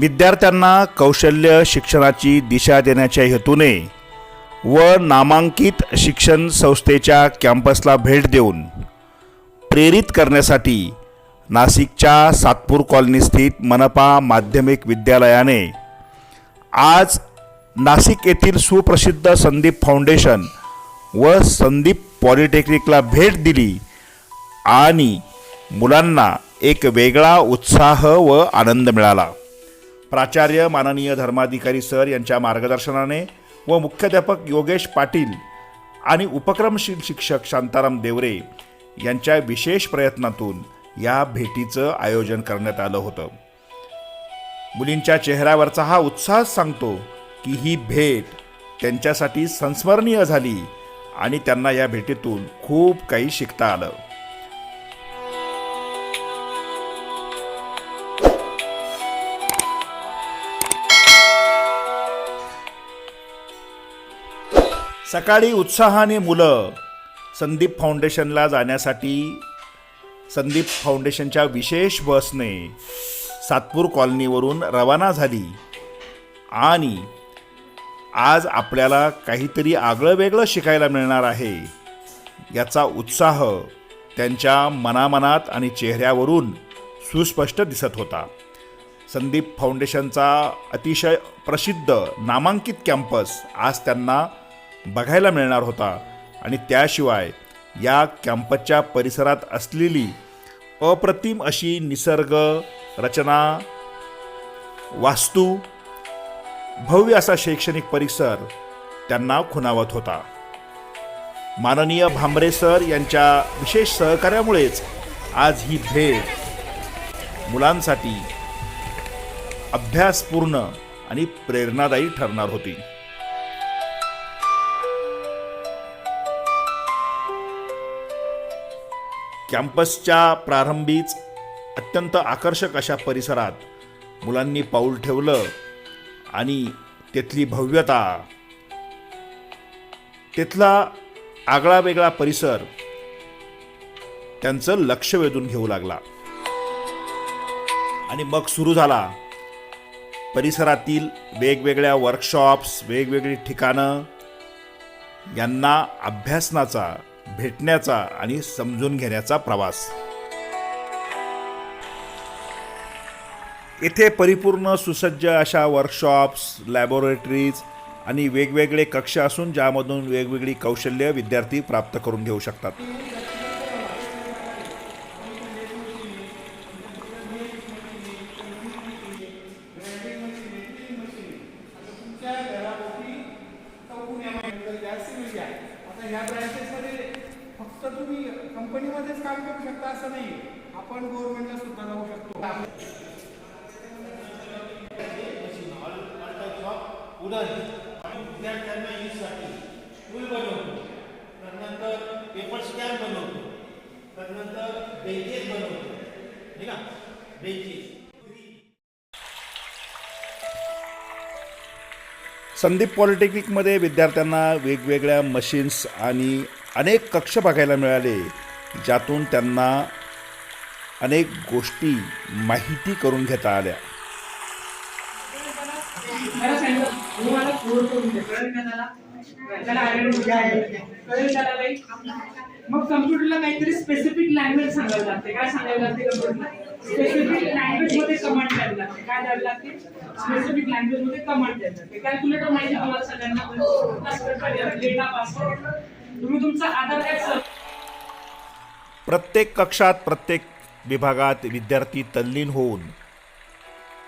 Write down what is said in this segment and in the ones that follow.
विद्यार्थ्यांना कौशल्य शिक्षणाची दिशा देण्याच्या हेतूने व नामांकित शिक्षण संस्थेच्या कॅम्पसला भेट देऊन प्रेरित करण्यासाठी नाशिकच्या सातपूर कॉलनी स्थित मनपा माध्यमिक विद्यालयाने आज नाशिक येथील सुप्रसिद्ध संदीप फाउंडेशन व संदीप पॉलिटेक्निकला भेट दिली आणि मुलांना एक वेगळा उत्साह व आनंद मिळाला. प्राचार्य माननीय धर्माधिकारी सर यांच्या मार्गदर्शनाने व मुख्याध्यापक योगेश पाटील आणि उपक्रमशील शिक्षक शांताराम देवरे यांच्या विशेष प्रयत्नातून या भेटीचं आयोजन करण्यात आलं होतं. मुलींच्या चेहऱ्यावरचा हा उत्साह सांगतो की ही भेट त्यांच्यासाठी संस्मरणीय झाली आणि त्यांना या भेटीतून खूप काही शिकता आलं. सकाळी उत्साहाने मुलं संदीप फाउंडेशनला जाण्यासाठी संदीप फाउंडेशनच्या विशेष बसने सातपूर कॉलनीवरून रवाना झाली. आणि आज आपल्याला काहीतरी आगळं वेगळं शिकायला मिळणार आहे. याचा उत्साह त्यांच्या मनामनात आणि चेहऱ्यावरून सुस्पष्ट दिसत होता. संदीप फाउंडेशनचा अतिशय प्रसिद्ध नामांकित कॅम्पस आज त्यांना बघायला मिळणार होता. आणि त्याशिवाय या कॅम्पसच्या परिसरात असलेली अप्रतिम अशी निसर्ग रचना वास्तू भव्य असा शैक्षणिक परिसर त्यांना खुणावत होता. माननीय भांबरे सर यांच्या विशेष सहकार्यामुळेच आज ही भेट मुलांसाठी अभ्यासपूर्ण आणि प्रेरणादायी ठरणार होती. कॅम्पसच्या प्रारंभीच अत्यंत आकर्षक अशा परिसरात मुलांनी पाऊल ठेवलं आणि तेथली भव्यता तिथला आगळा वेगळा परिसर त्यांचं लक्ष वेधून घेऊ लागला. आणि मग सुरू झाला. परिसरातील वेगवेगळ्या वर्कशॉप्स वेगवेगळी ठिकाणं यांना अभ्यासनाचा भेटण्याचा आणि समजून घेण्याचा प्रवास. येथे परिपूर्ण सुसज्ज अशा वर्कशॉप्स लॅबोरेटरीज आणि वेगवेगळे कक्ष असून ज्यामधून वेगवेगळी कौशल्य विद्यार्थी प्राप्त करून घेऊ शकतात. कंपनीमध्येच काम करू शकता असं नाही. आपण गव्हर्नमेंटला सुद्धा जाऊ शकतो. उदाहरण आम्ही विद्यार्थ्यांना ईसाठी टूल बनवतो त्यानंतर पेपर स्टॅम्प बनवतो त्यानंतर बेंचेस बनवतो ठीक आहे बेंचेस संदीप पॉलिटेक्निकमध्ये विद्यार्थ्यांना वेगवेगळ्या मशीन्स आणि अनेक कक्ष बघायला मिळाले. ज्यातून त्यांना अनेक गोष्टी माहिती करून घेता आल्या. मग कम्प्युटरला काहीतरी स्पेसिफिक लँग्वेज सांगावी लागते. काय सांगावी लागते स्पेसिफिक लँग्वेजमध्ये कमांड द्यावी लागते. काय द्यावी लागते? स्पेसिफिक लँग्वेजमध्ये कमांड द्यावी लागते. कॅल्क्युलेटर माहिती तुम्हाला सगळ्यांना? डेटा पासवर्ड तुम्ही तुमचा आधार कार्ड सर प्रत्येक कक्षात प्रत्येक विभागात विद्यार्थी तल्लीन होऊन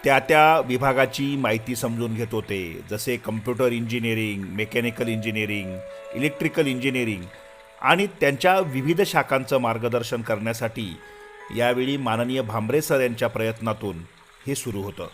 त्या त्या विभागाची माहिती समजून घेत होते. जसे computer engineering mechanical engineering electrical engineering आणि त्यांच्या विविध शाखांचं मार्गदर्शन करण्यासाठी यावेळी माननीय भांबरे सर यांच्या प्रयत्नातून हे सुरू होतं.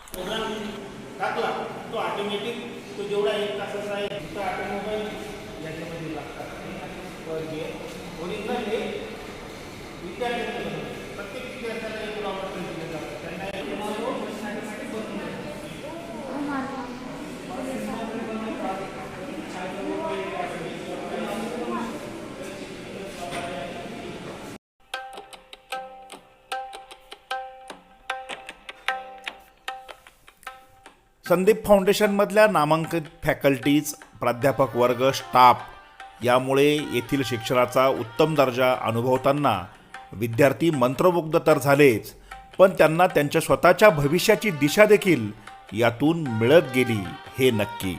संदीप फाउंडेशनमधल्या नामांकित फॅकल्टीज प्राध्यापक वर्ग स्टाफ यामुळे येथील शिक्षणाचा उत्तम दर्जा अनुभवताना विद्यार्थी मंत्रमुग्ध तर झालेच पण त्यांना त्यांच्या स्वतःच्या भविष्याची दिशा देखील यातून मिळत गेली हे नक्की.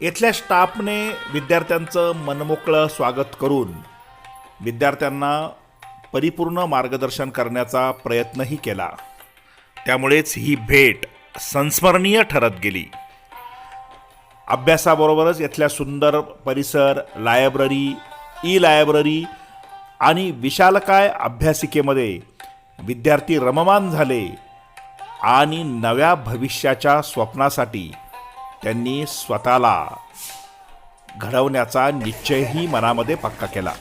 इथल्या स्टाफने विद्यार्थ्यांचं मनमोकळं स्वागत करून विद्यार्थ्यांना परिपूर्ण मार्गदर्शन करण्याचा प्रयत्नही केला. त्यामुळेच ही भेट संस्मरणीय ठरत गेली. अभ्यासाबरोबरच इथल्या सुंदर परिसर लायब्ररी ई लायब्ररी आणि विशालकाय अभ्यासिकेमध्ये विद्यार्थी रममान झाले आणि नव्या भविष्याच्या स्वप्नासाठी त्यांनी स्वतःला घडवण्याचा निश्चयही मनामध्ये पक्का केला.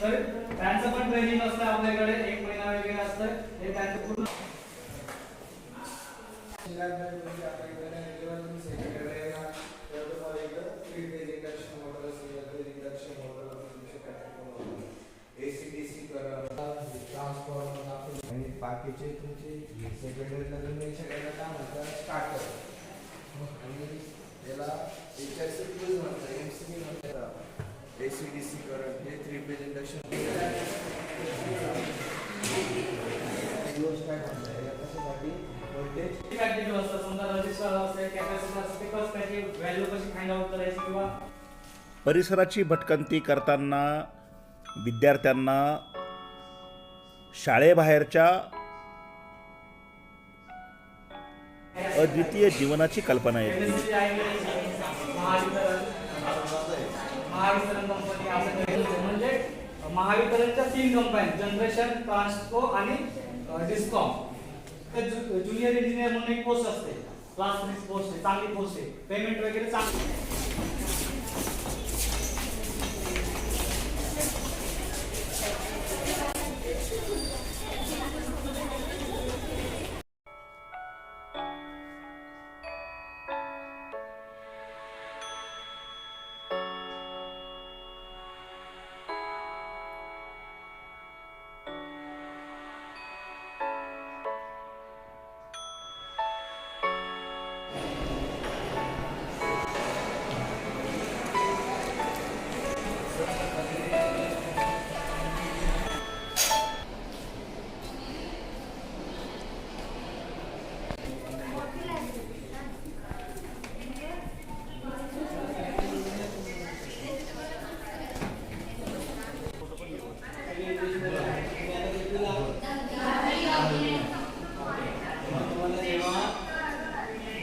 तर त्यांचं पण ट्रेनिंग असतं आपल्याकडे एक महिना वगैरे असतं हे त्यांचं पूर्ण बाकीचे तुमचे सेकंडरीला तुम्ही सगळ्यांना काय म्हणतात स्टार्ट करा आणि याला एच आय सी प्लस म्हणतात एम सी बी म्हणतात A C D C current हे थ्री पेज इंडक्शन असतं समजा रजिस्टर असते कॅपॅसिटर असते ते कसं त्याची व्हॅल्यू कशी फाइंड आउट करायची किंवा परिसराची भटकंती करताना विद्यार्थ्यांना शाळेबाहेरच्या अद्वितीय जीवनाची कल्पना येते. महावितरण कंपनी म्हणजे महावितरणच्या तीन कंपन्या जनरेशन ट्रान्सको आणि डिस्कॉम तर ज्युनियर इंजिनियर म्हणून एक पोस्ट असते. क्लास थ्री पोस्ट आहे चांगली पोस्ट आहे. पेमेंट वगैरे चांगली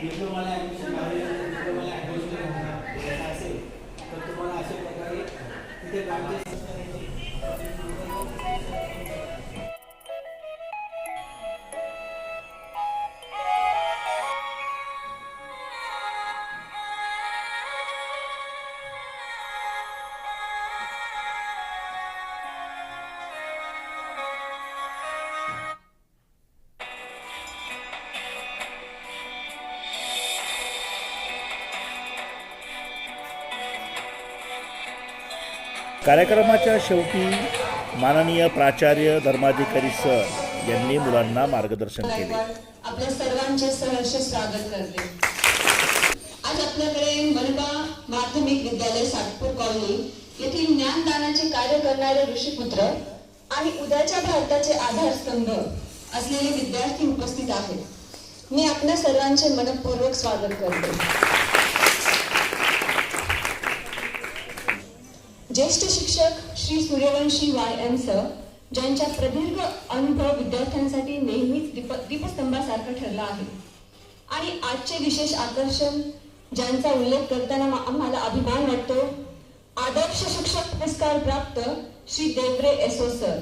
বিদ্যমান এক कार्यक्रमाच्या शेवटी माननीय प्राचार्य धर्माधिकारी सर यांनी मुलांना मार्गदर्शन केले. आपल्या सर्वांचे सहर्ष स्वागत करते. आज आपल्याकडे मनपा माध्यमिक विद्यालय सातपूर कॉलनी येथील ज्ञानदानाचे कार्य करणारे ऋषीपुत्र आणि उद्याच्या भारताचे आधारस्तंभ असलेले विद्यार्थी उपस्थित आहेत. मी आपल्या सर्वांचे मनपूर्वक स्वागत करते. ज्येष्ठ शिक्षक Shri Suryavanshi Y M sir ज्यांच्या प्रदीर्घ अनुभव विद्यार्थ्यांसाठी नेहमीच दीप दीपस्तंभासारखं ठरला आहे. आणि आजचे विशेष आकर्षण ज्यांचा उल्लेख करताना आम्हाला अभिमान वाटतो आदर्श शिक्षक पुरस्कार प्राप्त श्री देवरे एसो सर.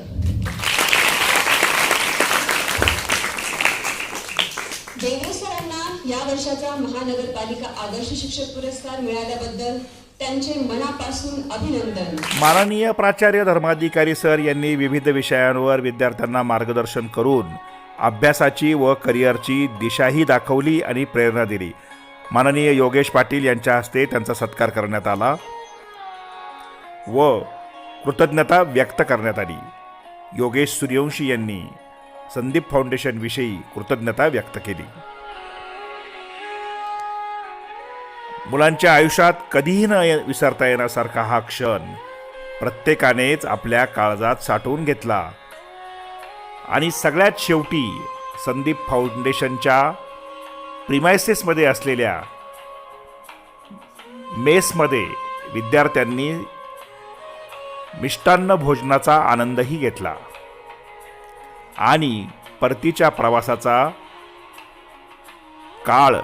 देवरे सरांना या वर्षाचा महानगरपालिका आदर्श शिक्षक पुरस्कार मिळाल्याबद्दल त्यांचे मनापासून अभिनंदन. माननीय प्राचार्य धर्माधिकारी सर यांनी विविध विषयांवर विद्यार्थ्यांना मार्गदर्शन करून अभ्यासाची व करिअरची दिशाही दाखवली आणि प्रेरणा दिली. माननीय योगेश पाटील यांच्या हस्ते त्यांचा सत्कार करण्यात आला व कृतज्ञता व्यक्त करण्यात आली. योगेश सूर्यवंशी यांनी संदीप फाउंडेशनविषयी कृतज्ञता व्यक्त केली. मुलांच्या आयुष्यात कधीही न विसरता येण्यासारखा हा क्षण प्रत्येकानेच आपल्या काळजात साठवून घेतला. आणि सगळ्यात शेवटी संदीप फाउंडेशनच्या प्रिमायसेसमध्ये असलेल्या मेसमध्ये विद्यार्थ्यांनी मिष्टान्न भोजनाचा आनंदही घेतला. आणि परतीच्या प्रवासाचा काळ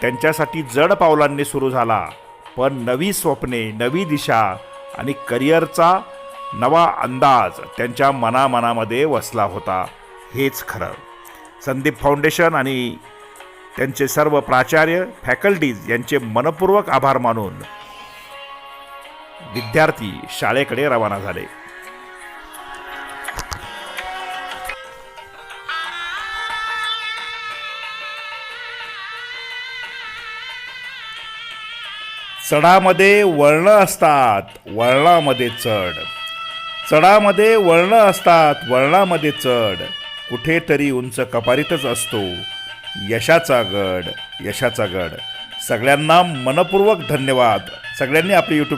त्यांच्यासाठी जड पावलांनी सुरू झाला. पण नवी स्वप्ने नवी दिशा आणि करिअरचा नवा अंदाज त्यांच्या मनामनामध्ये वसला होता. हेच खरं. संदीप फाउंडेशन आणि त्यांचे सर्व प्राचार्य फॅकल्टीज यांचे मनपूर्वक आभार मानून विद्यार्थी शाळेकडे रवाना झाले. चढामध्ये वळणं असतात वळणामध्ये चढ. चढामध्ये वळणं असतात वळणामध्ये चढ. कुठेतरी उंच कपारीतच असतो यशाचा गड यशाचा गड. सगळ्यांना मनपूर्वक धन्यवाद. सगळ्यांनी आपले यूट्यूब